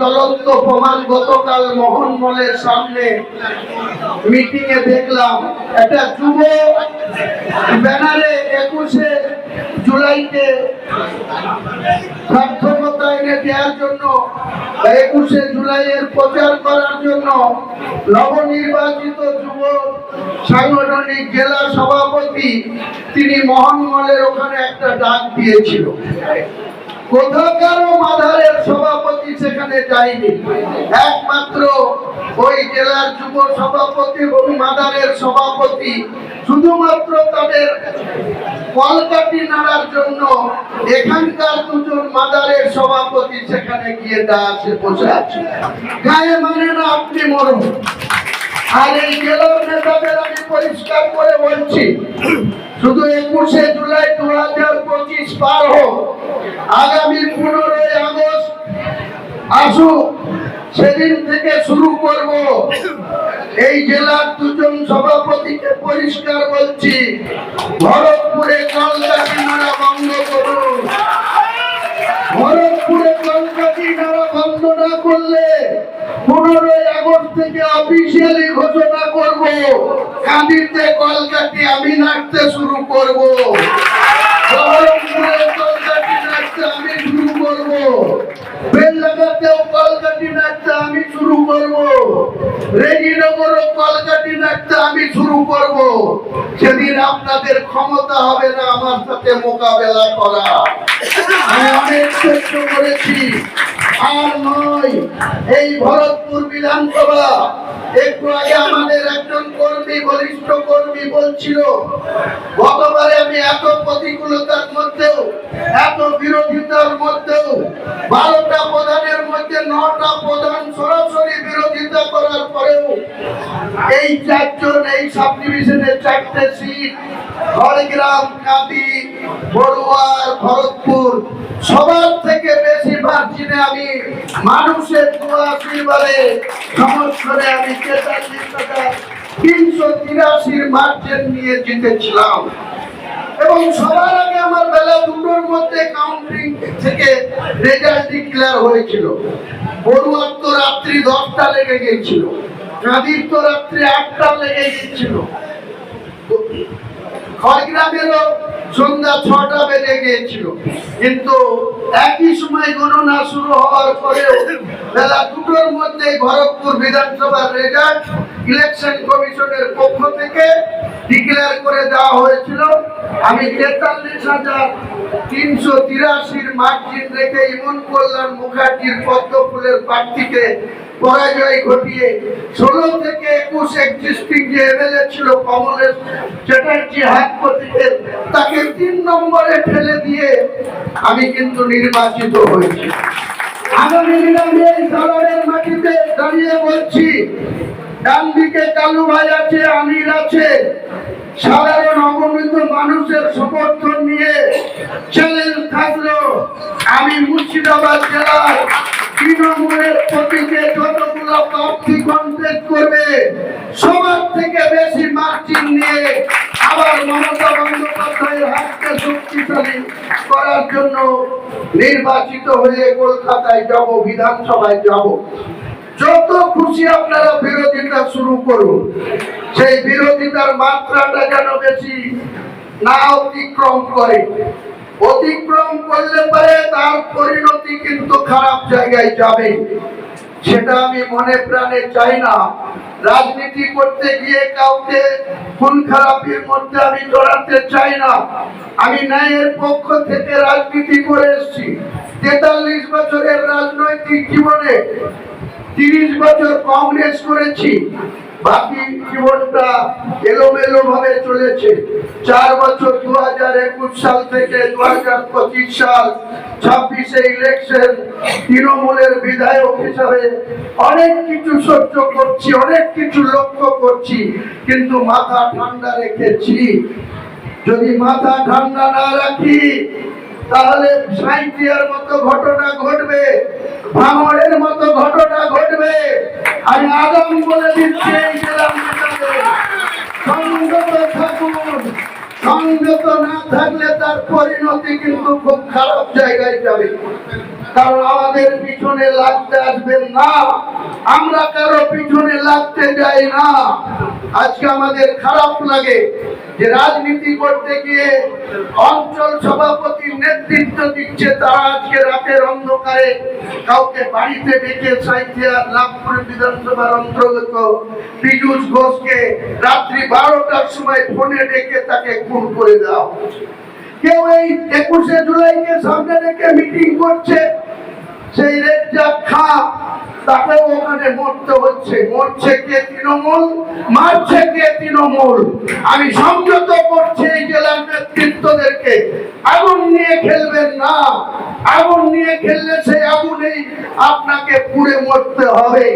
চলন্ত প্রমাণ গতকাল মোহনমলের সামনে মিটিং এ দেখলাম, একটা যুব ব্যানারে একুশে জুলাইকে সার্থকতা এনে দেওয়ার জন্য একুশে জুলাইয়ের প্রচার করার জন্য নবনির্বাচিত যুব সাংগঠনিক জেলা সভাপতি তিনি মোহনমলের ওখানে একটা ডাক দিয়েছিল। কোথাকারও মাধারের সভাপতি সেখানে যায়নি। একমাত্র ওই জেলার যুব সভাপতি এবং মাদারের সভাপতি। শুধুমাত্র তাদের কলকাটি নাড়ার জন্য এখানকার দুজন মাদারের সভাপতি সেখানে গিয়ে দাসে বসে আছে। গায়ে মানে না আপনি মরুন। আর এই জেলার নেতাদের আমি পরিষ্কার করে বলছি, শুধু একুশে জুলাই দু হাজার পঁচিশ পার হোক, আগামী পনেরোই আগস্ট আসুক সেদিন থেকে শুরু করব। এই জেলার দুজন সভাপতিকে পরিষ্কার বলছি, ভরতপুরে কলকাতি নাড়া বন্ধ করুন। ভরতপুরে কলকাতি নাড়া বন্ধ না করলে পনেরোই আগস্ট থেকে অফিসিয়ালি ঘোষণা করব, কাঁদিতে কলকাতি আমি নাচতে শুরু করব। সেদিন আপনাদের ক্ষমতা হবে না, আমার সাথে মোকাবেলা করা। আমি অনেক করেছি, আর নয়, এই ভরতপুর বিধানসভা, একটু আগে আমাদের একজন কর্মী, বলিষ্ঠ কর্মী বলছিল, গতবারে আমি এত প্রতিকূলতার মধ্যেও, এত বিরোধিতার মধ্যেও, বারোটা প্রধানের মধ্যে নটা প্রধান সরাসরি বিরোধিতা করার পরেও, এই চারজন, এই সাব ডিভিশনের চারটে সিট খড়গ্রাম কাঁদি, বড়ুয়ার, ভরতপুর, সবার থেকে বেশি মার্জিনে আমি মানুষের দোয়া আশীর্বাদে সমস্যরে আমি তেতাল্লিশ টাকা তিনশো তিরাশির মার্জিন নিয়ে জিতেছিলাম। এবং সবার আগে আমার বেলা দুটোর মধ্যে কাউন্টিং থেকে রেজাল্ট ডিক্লেয়ার হয়েছিল। বড়ুয়ার তো রাত্রি দশটা লেগে গিয়েছিল, কাঁদির তো রাত্রি আটটা লেগে গিয়েছিল। খড়গ্রামেরও সন্ধ্যা ছটা বেজে গিয়েছিল। কিন্তু একই সময় গণনা শুরু হওয়ার বেলা দুটোর ভরতপুর বিধানসভার রেজাল্ট ইলেকশন কমিশনের পক্ষ থেকে ডিক্লেয়ার করে দেওয়া হয়েছিল। আমি তেতাল্লিশ হাজার তিনশো তিরাশির মার্জিন রেখে ইমন কল্যাণ মুখার্জির পদ্ম ফুলের প্রার্থীকে পরাজয় ঘটিয়ে ষোলো থেকে একুশ যে ছিল চ্যাটার্জি তাকে তিন নম্বরে ফেলে দিয়ে আমি কিন্তু নির্বাচিত হয়েছি। আগামী দিনে মাটিতে দাঁড়িয়ে বলছি ডান দিকে কালু ভাই আছে, আমির আছে। সাধারণ অগণিত মানুষের সমর্থন নিয়ে চ্যালেঞ্জ থাকল। আমি মুর্শিদাবাদ যতগুলো করবে। সবার থেকে বেশি নিয়ে আবার মমতা বন্দ্যোপাধ্যায়ের হাতকে শক্তিশালী করার জন্য নির্বাচিত হয়ে কলকাতায় যাব, বিধানসভায় যাব। যত খুশি আপনারা বিরোধিতা শুরু করুন। সেই বিরোধিতার মাত্রাটা যেন বেশি না অতিক্রম করে। অতিক্রম করলে পরে তার পরিণতি কিন্তু খারাপ জায়গায় যাবে। সেটা আমি মনে প্রাণে চাই না। রাজনীতি করতে গিয়ে কাউকে খুন খারাপের মধ্যে আমি জড়াতে চাই না। আমি ন্যায়ের পক্ষ থেকে রাজনীতি করে এসেছি। তেতাল্লিশ বছরের রাজনৈতিক জীবনে তিরিশ বছর কংগ্রেস করেছি। বাকি জীবনটা এলোমেলো ভাবে চলেছে। চার বছর দু হাজার একুশ সাল থেকে দু হাজার পঁচিশ সাল ছাব্বিশে ইলেকশন তৃণমূলের বিধায়ক হিসাবে অনেক কিছু সহ্য করছি, অনেক কিছু লক্ষ্য করছি, কিন্তু মাথা ঠান্ডা রেখেছি। যদি মাথা ঠান্ডা না রাখি তাহলে সাঁইতিয়ার মতো ঘটনা ঘটবে, ভাঙড়ের মতো ঘটনা ঘটবে। আমি আগাম বলে দিচ্ছি, এই সংযত থাকুন সংযত না থাকলে তার পরিণতি কিন্তু খুব খারাপ জায়গায় যাবে। কারণ আমাদের পিছনে লাগতে আসবেন না। আমরা কারও পিছনে লাগতে যাই না। আজকে আমাদের খারাপ লাগে। যে রাজনীতি করতে গিয়ে অঞ্চল সভাপতির নেতৃত্ব দিচ্ছে, তারা আজকে রাতের অন্ধকারে কাউকে বাড়িতে ডেকে সাইথিয়া লাভপুর বিধানসভার অন্তর্গত পীযুষ ঘোষকে রাত্রি বারোটার সময় ফোনে ডেকে তাকে খুন করে দাও কেউ এই একুশে জুলাইকে সামনে রেখে মিটিং করছে, সেই রেজ্জাক খা তাকেও ওখানে মরতে হচ্ছে। মরছে কে তৃণমূল? মারছে কে তৃণমূল? আমি সংযত করছি এই জেলার নেতৃত্বদেরকে। আগুন নিয়ে খেলবেন না। আগুন নিয়ে খেললে সেই আগুনেই আপনাকে পুড়ে মরতে হবে।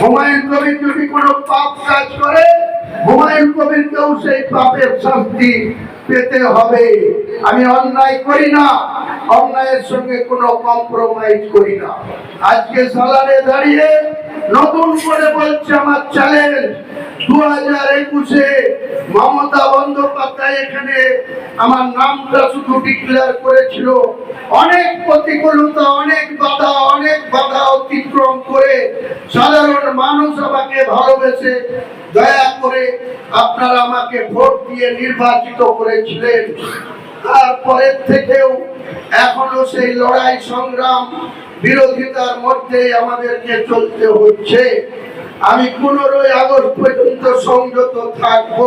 হুমায়ুন কবির যদি কোনো পাপ কাজ করে, হুমায়ুন কবিরকেও সেই পাপের শাস্তি পেতে হবে। আমি অন্যায় করি না। অন্যায়ের সঙ্গে কোনো কম্প্রোমাইজ করি না। আজকে সালারে দাঁড়িয়ে নতুন করে বলছে আমার চ্যালেঞ্জ দু হাজার একুশে মমতা বন্দ্যোপাধ্যায় এখানে আমার নামটা শুধু ডিক্লেয়ার করেছিল। অনেক প্রতিকূলতা, অনেক বাধা অনেক বাধা অতিক্রম করে সাধারণ মানুষ আমাকে ভালোবেসে দয়া করে আপনারা আমাকে ভোট দিয়ে নির্বাচিত করেছিলেন। তারপরের থেকেও এখনও সেই লড়াই সংগ্রাম বিরোধিতার মধ্যে আমাদেরকে চলতে হচ্ছে। আমি পনেরোই আগস্ট পর্যন্ত সংযত থাকব।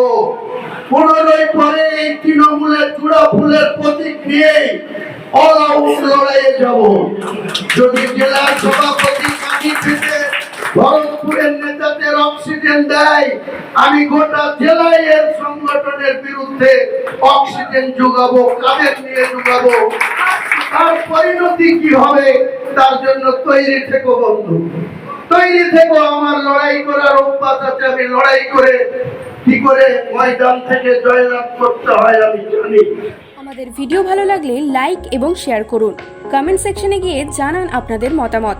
পনেরোই পরে এই তৃণমূলের চূড়া ফুলের প্রতীক নিয়ে অল আউট লড়াইয়ে যাব। যদি জেলা সভাপতি অক্সিজেন আমি গোটা জেলায় এর সংগঠনের বিরুদ্ধে অক্সিজেন যোগাবো কাদের নিয়ে যোগাবো। তার পরিণতি কি হবে? তার জন্য তৈরি থেকো বন্ধু। তৈরি থেকো, আমার লড়াই করার অভ্যাস আছে, আমি লড়াই করে কি করে ময়দান থেকে জয়লাভ করতে হয় আমি জানি। আমাদের ভিডিও ভালো লাগলে লাইক এবং শেয়ার করুন। কমেন্ট সেকশনে গিয়ে জানান আপনাদের মতামত।